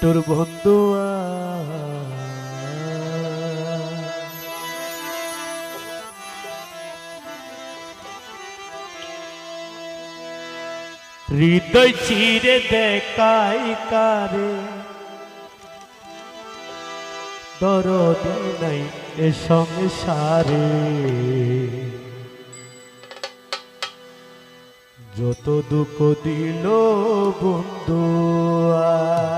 পিন্টুর বন্ধু হৃদয় চিরে দেখাই কারে। দরদি নাই এ সংসারে। যত দুঃখ দিল বন্ধু আয়,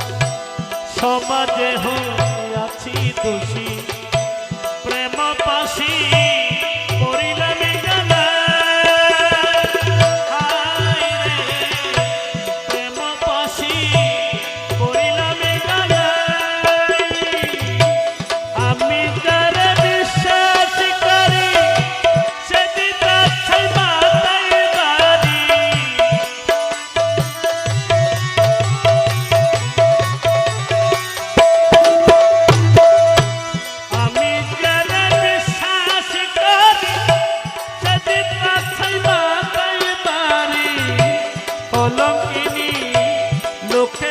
সমাজে হয়ে আছি দোষী। look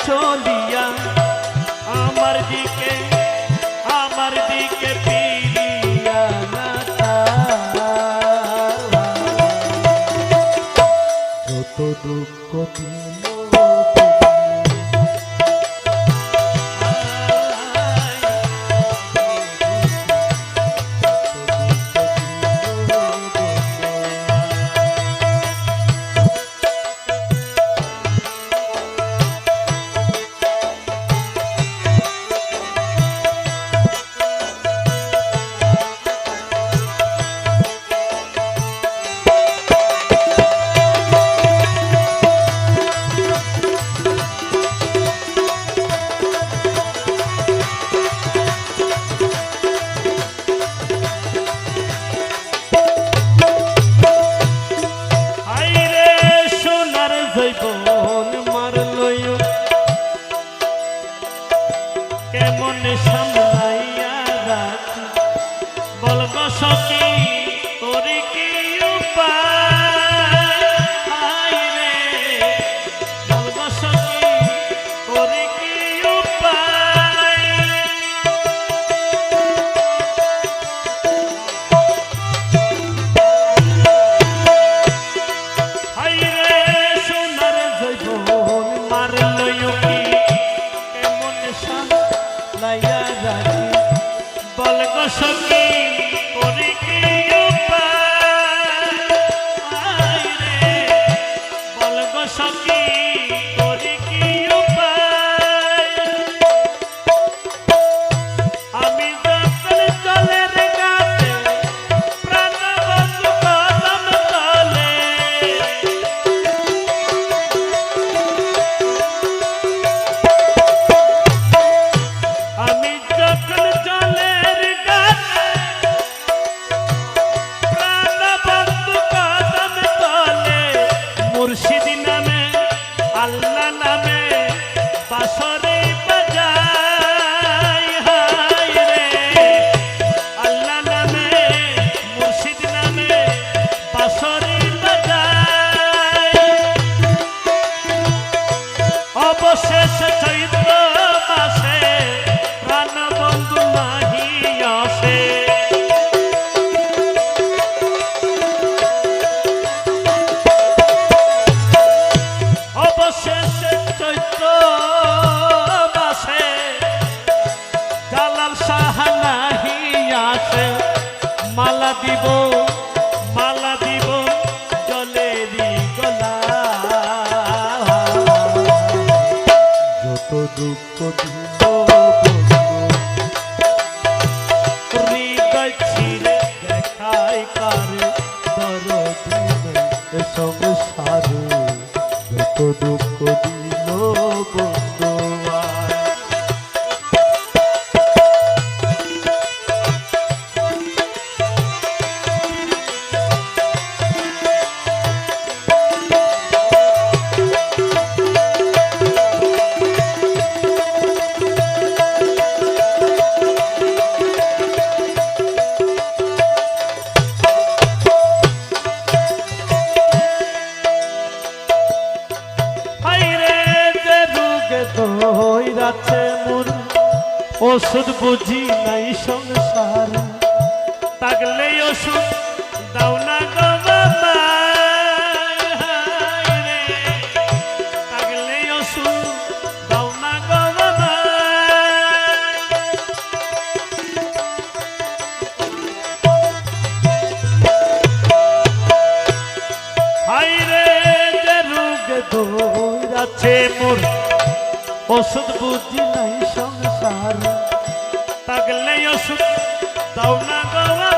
Tony. কৃষ্ণ তোমায় কাছে মন ওষুধ বুঝি নাই সংসার। তাগলে ওষুধ দাও না গো বাবা। তাগলে ওষুধ দাও না গো বাবা। হাই রে যে রোগ দৌড়াচ্ছে মোর ওষুধ বুদ্ধি নাই সংসার। পাগলে ওষুধ দাও না গোয়া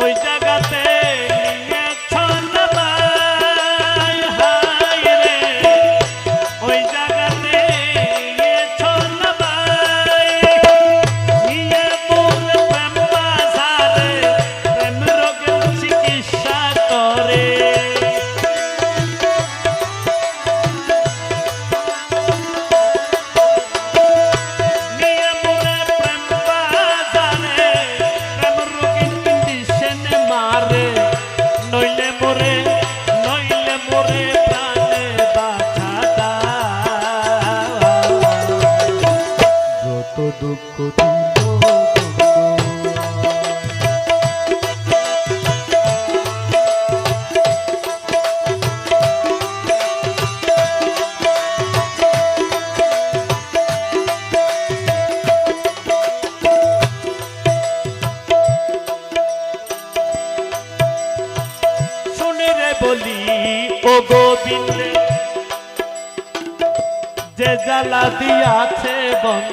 ওই জায়গাতে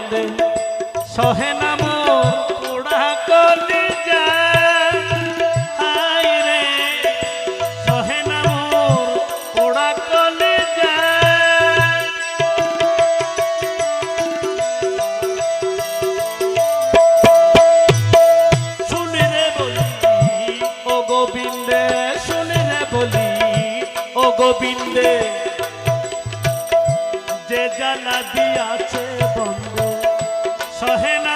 কান্দে। সহে নাম পোড়া কলি যায়। রে, সহে নাম পোড়া কলি যায়। শুনে রে বলি, ও গোবিন্দে, শুনে রে যে জানা দিয়াছে বন্ধু। সহে